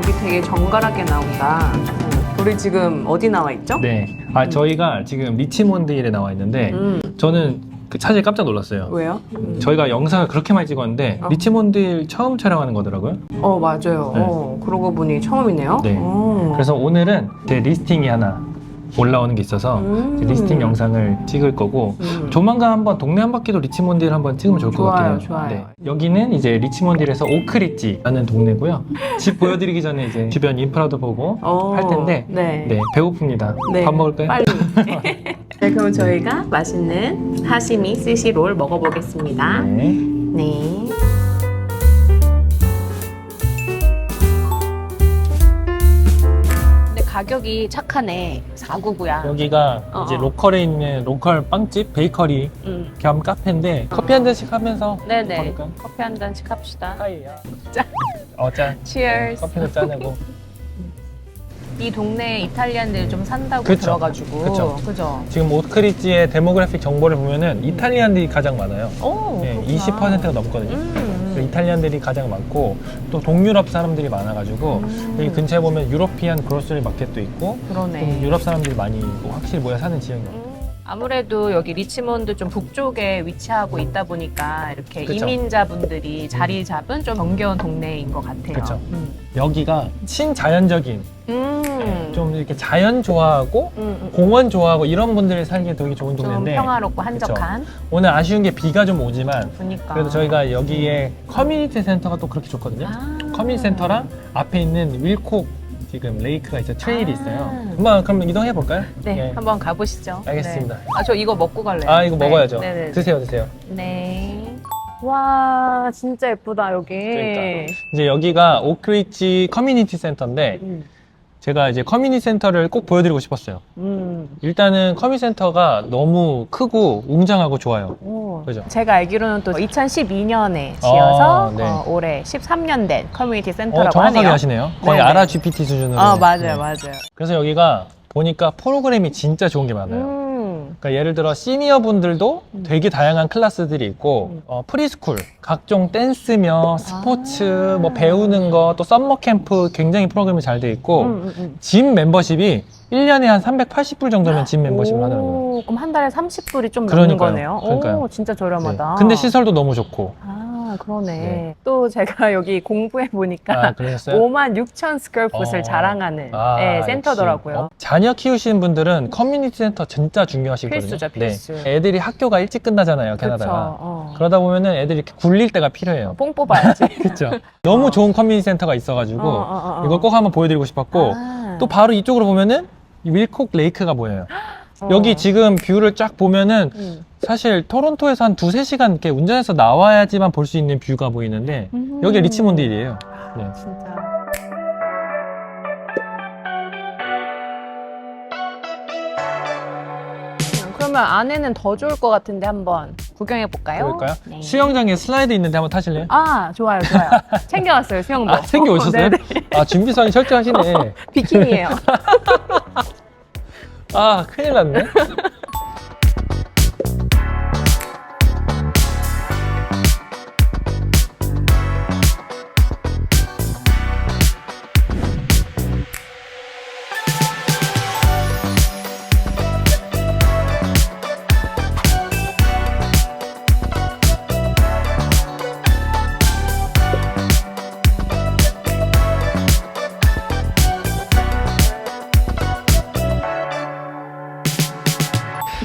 와 여기 되게 정갈하게 나온다. 우리 지금 어디 나와 있죠? 네. 아 저희가 지금 리치몬드힐에 나와 있는데 음 저는 그 차질 깜짝 놀랐어요. 왜요? 음. 저희가 영상을 그렇게 많이 찍었는데 어. 리치몬드힐 처음 촬영하는 거더라고요. 어 맞아요. 네. 어 그러고 보니 처음이네요. 네. 어. 그래서 오늘은 제 리스팅이 하나 올라오는 게 있어서 음. 리스팅 영상을 찍을 거고 음. 조만간 한번 동네 한 바퀴도 리치몬드힐 한번 찍으면 좋을 것 좋아요, 같아요. 좋아요. 여기는 이제 리치몬드힐에서 오크리지라는 동네고요. 집 보여드리기 전에 이제 주변 인프라도 보고 어, 할 텐데 네. 네 배고픕니다. 네, 밥 먹을까요? 빨리. 네, 그럼 저희가 맛있는 사시미 스시롤 먹어보겠습니다. 네. 네. 가격이 착하네. 499야. 여기가 어, 이제 어. 로컬에 있는 로컬 빵집 베이커리 음. 겸 카페인데 커피 한 잔씩 하면서 네네. 걸을까요? 커피 한 잔씩 합시다. 하이야. 짠. 어, 짠. Cheers. 커피도 짜내고. 이 동네에 이탈리안들 좀 산다고 그쵸. 들어가지고. 그쵸. 그죠. 지금 오크리지의 데모그래픽 정보를 보면은 이탈리안들이 가장 많아요. 오. 네, 그렇구나. 20%가 넘거든요. 음. 이탈리안들이 가장 많고 또 동유럽 사람들이 많아가지고 음. 여기 근처에 보면 유로피안 그로스리 마켓도 있고 그러네. 좀 유럽 사람들이 많이 뭐 확실히 모여 사는 지역이에요. 음, 아무래도 여기 리치몬드 좀 북쪽에 위치하고 있다 보니까 이렇게 그쵸. 이민자분들이 자리 잡은 좀 정겨운 동네인 것 같아요. 그쵸. 음. 여기가 친자연적인 음. 좀 이렇게 자연 좋아하고 음, 음. 공원 좋아하고 이런 분들이 살기 되게 좋은 좀 동네인데 평화롭고 한적한. 오늘 아쉬운 게 비가 좀 오지만 그러니까. 그래도 저희가 여기에 커뮤니티 센터가 또 그렇게 좋거든요. 아. 커뮤니티 센터랑 앞에 있는 윌콕 지금 레이크가 있어요. 트레일이 아. 있어요. 한번 그럼 이동해 볼까요? 네, 한번 가보시죠. 알겠습니다. 네. 아, 저 이거 먹고 갈래요. 아 이거 네. 먹어야죠. 네네. 드세요, 드세요. 네. 와, 진짜 예쁘다, 여기. 그러니까. 이제 여기가 오크리치 커뮤니티 센터인데 음. 제가 이제 커뮤니티 센터를 꼭 보여드리고 싶었어요. 음. 일단은 커뮤니티 센터가 너무 크고 웅장하고 좋아요. 오. 그죠? 제가 알기로는 또 2012년에 지어서 아, 네. 어, 올해 13년 된 커뮤니티 센터라고 어, 정확하게 하네요. 하시네요. 거의 네네. 아라 GPT 수준으로. 아 맞아요, 네. 맞아요. 그래서 여기가 보니까 프로그램이 진짜 좋은 게 많아요. 음. 그러니까 예를 들어 시니어 분들도 음. 되게 다양한 클래스들이 있고 음. 어, 프리스쿨 각종 댄스며 스포츠 아. 뭐 배우는 거 또 썸머 캠프 굉장히 프로그램이 잘 돼 있고 음, 음, 음. 짐 멤버십이 1년에 한 380불 정도면 짐 멤버십을 오, 하더라고요. 그럼 한 달에 30불이 좀 넘는 그러니까요. 거네요. 그러니까요. 오, 진짜 저렴하다. 네. 근데 시설도 너무 좋고. 아, 그러네. 네. 또 제가 여기 공부해 보니까 아, 그러셨어요? 5만 6천 스퀘어풋을 어. 자랑하는 아, 네, 역시. 센터더라고요. 어, 자녀 키우시는 분들은 커뮤니티 센터 진짜 중요하시거든요. 필수죠, 필수. 네. 애들이 학교가 일찍 끝나잖아요. 캐나다가. 어. 그러다 보면은 애들이 이렇게 굴릴 때가 필요해요. 뽕 뽑아야지. 그렇죠. 너무 좋은 커뮤니티 센터가 있어가지고 어, 어, 어, 어. 이걸 꼭 한번 보여드리고 싶었고 아. 또 바로 이쪽으로 보면은 이 윌콕 레이크가 보여요. 어. 여기 지금 뷰를 쫙 보면은 음. 사실 토론토에서 한 두세 시간 이렇게 운전해서 나와야지만 볼 수 있는 뷰가 보이는데 음. 여기 리치몬드 일이에요. 네. 진짜. 음, 그러면 안에는 더 좋을 것 같은데 한번 구경해 볼까요? 그럴까요? 네. 수영장에 슬라이드 있는데 한번 타실래요? 아 좋아요 좋아요. 챙겨왔어요 수영복. 아, 챙겨 오셨어요? 네네. 아, 준비성이 철저하시네. 비키니예요. 아, 큰일 났네.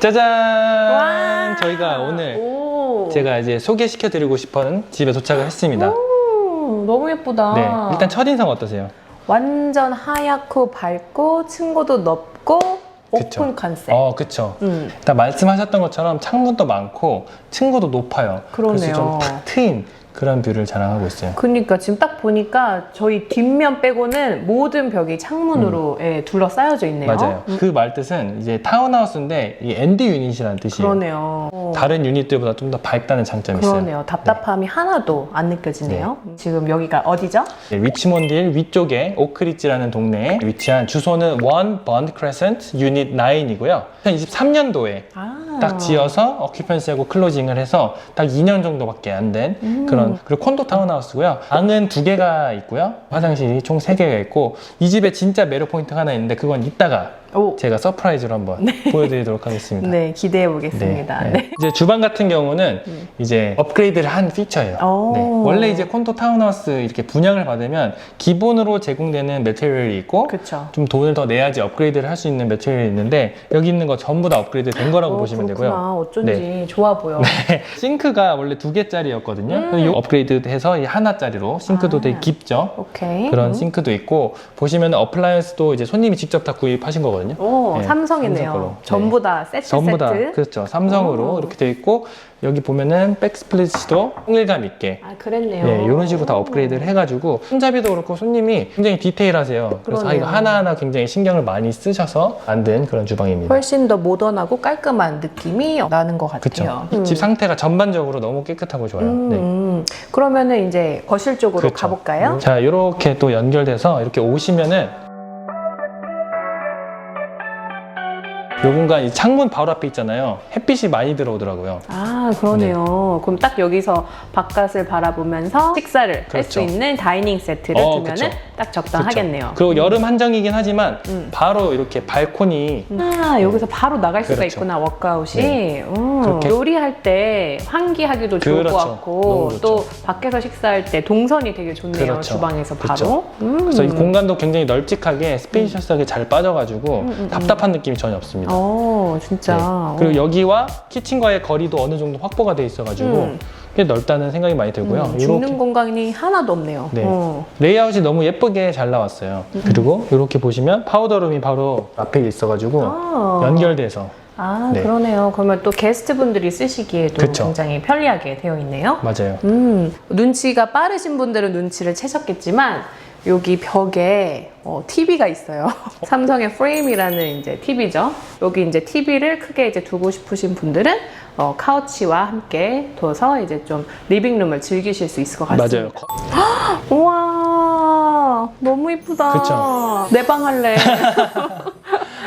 짜잔! 와. 저희가 오늘 오. 제가 이제 소개시켜 드리고 싶은 집에 도착을 했습니다. 오, 너무 예쁘다. 네. 일단 첫인상 어떠세요? 완전 하얗고 밝고 층고도 넓고 그쵸. 오픈 컨셉. 어, 그쵸. 음. 일단 말씀하셨던 것처럼 창문도 많고 층고도 높아요. 그러네요. 그래서 좀 탁 트인 그런 뷰를 자랑하고 있어요. 그러니까 지금 딱 보니까 저희 뒷면 빼고는 모든 벽이 창문으로 예, 둘러싸여져 있네요. 음. 맞아요. 음, 그말 뜻은 이제 타운하우스인데 이 엔드 유닛이라는 뜻이에요. 그러네요. 어. 다른 유닛들보다 좀 더 밝다는 장점이 있어요. 그러네요. 답답함이 하나도 안 느껴지네요. 지금 여기가 어디죠? 네, 리치몬드힐 위쪽에 오크리지라는 동네에 위치한 주소는 1 번드 크레센트 유닛 9이고요. 2023년도에 아, 딱 지어서 어큐펜시하고 클로징을 해서 딱 2년 정도밖에 안된 음. 그런 그리고 콘도 타운하우스고요. 방은 두 개가 있고요. 화장실이 총 세 개가 있고 이 집에 진짜 매력 포인트가 하나 있는데 그건 이따가 오, 제가 서프라이즈로 한번 보여드리도록 하겠습니다. 네, 기대해 보겠습니다. 네, 네. 네. 이제 주방 같은 경우는 음. 이제 업그레이드를 한 피처예요. 오. 네. 원래 이제 콘도 타운하우스 이렇게 분양을 받으면 기본으로 제공되는 매테리얼이 있고 그렇죠. 좀 돈을 더 내야지 업그레이드를 할 수 있는 매테리얼이 있는데 여기 있는 거 전부 다 업그레이드 된 거라고 어, 보시면 그렇구나. 되고요. 어쩐지 좋아 보여. 싱크가 원래 두 개짜리였거든요. 음. 요 업그레이드해서 이 하나짜리로 싱크도 아. 되게 깊죠. 오케이. 그런 음. 싱크도 있고 보시면 어플라이언스도 이제 손님이 직접 다 구입하신 거거든요. 오, 네, 삼성이네요. 삼성. 전부 다 세트 전부 다 세트. 그렇죠. 삼성으로 오. 이렇게 돼 있고 여기 보면은 백스플릿도 통일감 있게 아, 그랬네요. 네, 이런 식으로 다 업그레이드를 해가지고 손잡이도 그렇고 손님이 굉장히 디테일하세요. 그래서 그러네요. 이거 하나하나 굉장히 신경을 많이 쓰셔서 만든 그런 주방입니다. 훨씬 더 모던하고 깔끔한 느낌이 나는 것 같아요. 그렇죠. 집 상태가 전반적으로 너무 깨끗하고 좋아요. 음, 네. 음. 그러면은 이제 거실 쪽으로 그렇죠. 가볼까요? 자, 이렇게 또 연결돼서 이렇게 오시면은 요 공간 이 창문 바로 앞에 있잖아요. 햇빛이 많이 들어오더라고요. 아, 그러네요. 그럼 딱 여기서 바깥을 바라보면서 식사를 할수 그렇죠. 있는 다이닝 세트를 어, 두면은 그쵸. 딱 적당하겠네요. 그리고 여름 한정이긴 하지만 음. 바로 이렇게 발코니 아, 여기서 바로 나갈 수가 그렇죠. 있구나, 워크아웃이. 네. 음, 그렇게. 요리할 때 환기하기도 좋을 그렇죠. 것 너무 같고, 좋죠. 또 밖에서 식사할 때 동선이 되게 좋네요, 그렇죠. 주방에서 바로. 그렇죠. 음. 그래서 이 공간도 굉장히 널찍하게 스페이셔스하게 잘 빠져가지고 음, 음, 답답한 느낌이 전혀 없습니다. 어, 진짜. 네. 그리고 여기와 키친과의 거리도 어느 정도 확보가 돼 있어가지고 음. 꽤 넓다는 생각이 많이 들고요. 음, 이렇게 죽는 공간이 하나도 없네요. 네. 어. 레이아웃이 너무 예쁘게 잘 나왔어요. 음. 그리고 이렇게 보시면 파우더룸이 바로 앞에 있어가지고 아. 연결돼서 아, 네. 그러네요. 그러면 또 게스트분들이 쓰시기에도 그쵸. 굉장히 편리하게 되어 있네요. 맞아요. 음, 눈치가 빠르신 분들은 눈치를 채셨겠지만 여기 벽에 어, TV가 있어요. 삼성의 프레임이라는 이제 TV죠. 여기 이제 TV를 크게 이제 두고 싶으신 분들은 어, 카우치와 함께 둬서 이제 좀 리빙룸을 즐기실 수 있을 것 같습니다. 맞아요. 우와, 너무 이쁘다. 그쵸. 내방 할래.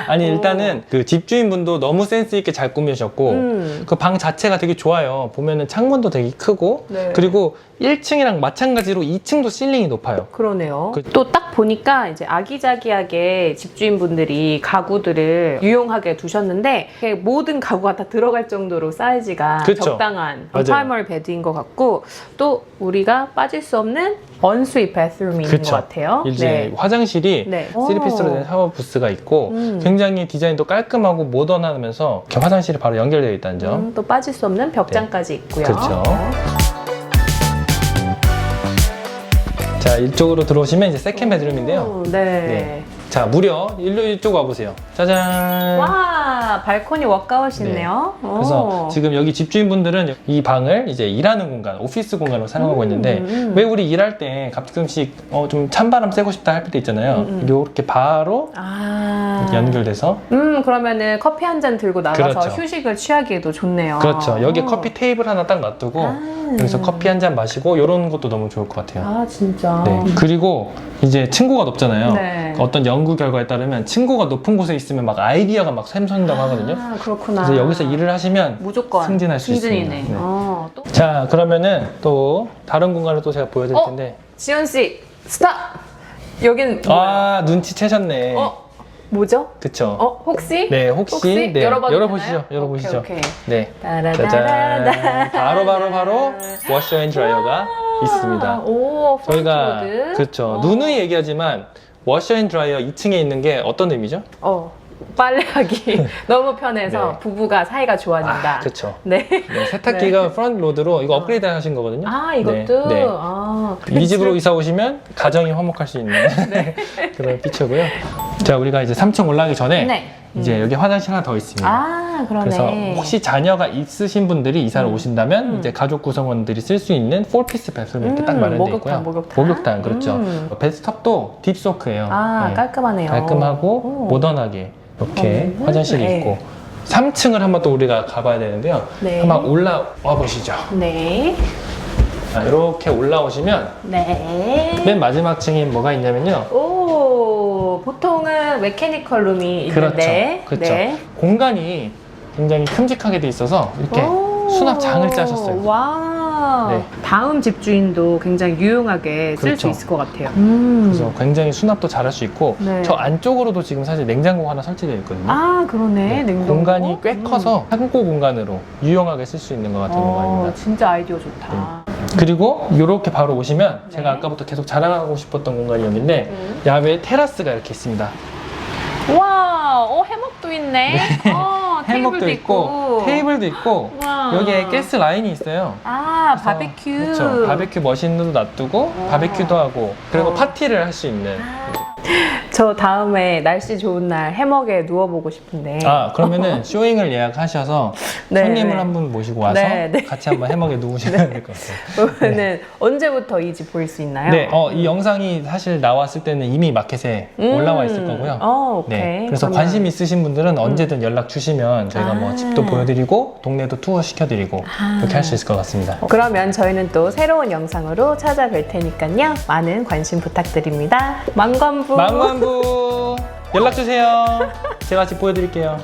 아니 오. 일단은 그 집주인분도 너무 센스 있게 잘 꾸미셨고 음. 그 방 자체가 되게 좋아요. 보면은 창문도 되게 크고 네. 그리고 1층이랑 마찬가지로 2층도 실링이 높아요. 그러네요. 그- 또 딱 보니까 이제 아기자기하게 집주인분들이 가구들을 유용하게 두셨는데 이렇게 모든 가구가 다 들어갈 정도로 사이즈가 그쵸. 적당한 맞아요. 프라이머리 베드인 것 같고 또 우리가 빠질 수 없는 있는 그쵸. 것 같아요. 이제 화장실이 네. 3피스로 된 샤워 부스가 있고 음. 굉장히 디자인도 깔끔하고 모던하면서 이렇게 화장실이 바로 연결되어 있다는 점. 음, 또 빠질 수 없는 벽장까지 있고요. 그렇죠. 자 이쪽으로 들어오시면 이제 세컨 베드룸인데요. 오, 네. 네. 자 무려 일로 이쪽 와보세요. 짜잔. 와 발코니 워크아웃이 네. 있네요. 그래서 오. 지금 여기 집주인분들은 이 방을 이제 일하는 공간, 오피스 공간으로 사용하고 음, 있는데 음. 왜 우리 일할 때 가끔씩 어, 좀 찬바람 쐬고 싶다 할 때 있잖아요. 음, 음. 이렇게 바로 아. 이렇게 연결돼서 음, 그러면은 커피 한 잔 들고 나가서 그렇죠. 휴식을 취하기에도 좋네요. 그렇죠. 여기 어. 커피 테이블 하나 딱 놔두고 아. 여기서 커피 한 잔 마시고 이런 것도 너무 좋을 것 같아요. 아, 진짜. 네. 그리고 이제 층고가 높잖아요. 네. 어떤 연구 결과에 따르면 층고가 높은 곳에 있으면 막 아이디어가 막 샘솟는다고 하거든요. 아, 그렇구나. 그래서 여기서 일을 하시면 무조건 승진할 수 승진이네. 있습니다. 네. 어, 또자 그러면은 또 다른 공간을 또 제가 보여드릴 어? 텐데 지연 씨, 스탑. 여긴 뭐예요? 아 눈치 채셨네. 어, 뭐죠? 그쵸? 어, 혹시? 네 혹시, 네, 열어봐도 열어보시죠. 되나요? 열어보시죠. 오케이, 오케이. 네. 짜잔. 바로 바로 바로 워셔 앤 드라이어가 있습니다. 오, 저희가 프론트로드. 그렇죠. 어. 누누이 얘기하지만 워셔 앤 드라이어 2층에 있는 게 어떤 의미죠? 어, 빨래하기 너무 편해서 네. 부부가 사이가 좋아진다. 아, 그렇죠. 네. 네, 세탁기가 프런트 로드로 이거 업그레이드 하신 거거든요. 아, 이것도? 네, 네. 아. 이 집으로 이사 오시면 가정이 화목할 수 있는 그런 피처고요. 자, 우리가 이제 3층 올라가기 전에 네. 이제 여기 화장실 하나 더 있습니다. 아, 그러네. 그래서 혹시 자녀가 있으신 분들이 이사를 음. 오신다면 음. 이제 가족 구성원들이 쓸 수 있는 4피스 베스룸 이렇게 딱 음, 마련되어 목욕탕, 있고요. 목욕탕. 그렇죠. 음. 베스트탑도 딥소크예요. 아, 네. 깔끔하네요. 깔끔하고 오. 모던하게 이렇게 음, 화장실이 네. 있고 3층을 한번 또 우리가 가봐야 되는데요. 네. 한번 올라와 보시죠. 네. 자, 이렇게 올라오시면 네. 맨 마지막 층에 뭐가 있냐면요. 오, 보통은 메케니컬 룸이 그렇죠. 있는데. 그렇죠. 네. 공간이 굉장히 큼직하게 돼 있어서 이렇게 오. 수납장을 짜셨어요. 와. 네. 다음 집주인도 굉장히 유용하게 쓸 수 그렇죠. 있을 것 같아요. 음. 그래서 굉장히 수납도 잘할 수 있고 네. 저 안쪽으로도 지금 사실 냉장고 하나 설치되어 있거든요. 아, 그러네. 네, 냉동고. 공간이 꽤 음. 커서 창고 공간으로 유용하게 쓸 수 있는 것 같은 어, 공간입니다. 진짜 아이디어 좋다. 그리고 이렇게 바로 오시면 제가 네. 아까부터 계속 자랑하고 싶었던 공간이 여기인데 음. 야외 테라스가 이렇게 있습니다. 와, 어, 해먹도 있네. 어, 해먹도 테이블도 있고, 테이블도 있고 와. 여기에 가스 라인이 있어요. 아, 그래서- 바베큐. 그렇죠. 바베큐 머신도 놔두고 와. 바베큐도 하고 그리고 어. 파티를 할 수 있는. 저 다음에 날씨 좋은 날 해먹에 누워보고 싶은데. 아 그러면은 쇼잉을 예약하셔서 네, 손님을 네. 한 분 모시고 와서 네, 네. 같이 한번 해먹에 누우시면 될 것 같아요. 그러면은 언제부터 이 집 보일 수 있나요? 네, 어, 이 영상이 사실 나왔을 때는 이미 마켓에 음. 올라와 있을 거고요. 어, 오케이. 네, 그래서 그러면- 관심 있으신 분들은 언제든 연락 주시면 저희가 아. 뭐 집도 보여드리고 동네도 투어 시켜드리고 아. 그렇게 할 수 있을 것 같습니다. 그러면 저희는 또 새로운 영상으로 찾아뵐 테니까요. 많은 관심 부탁드립니다. 망관부. 망관부 연락 주세요. 제가 집 보여드릴게요.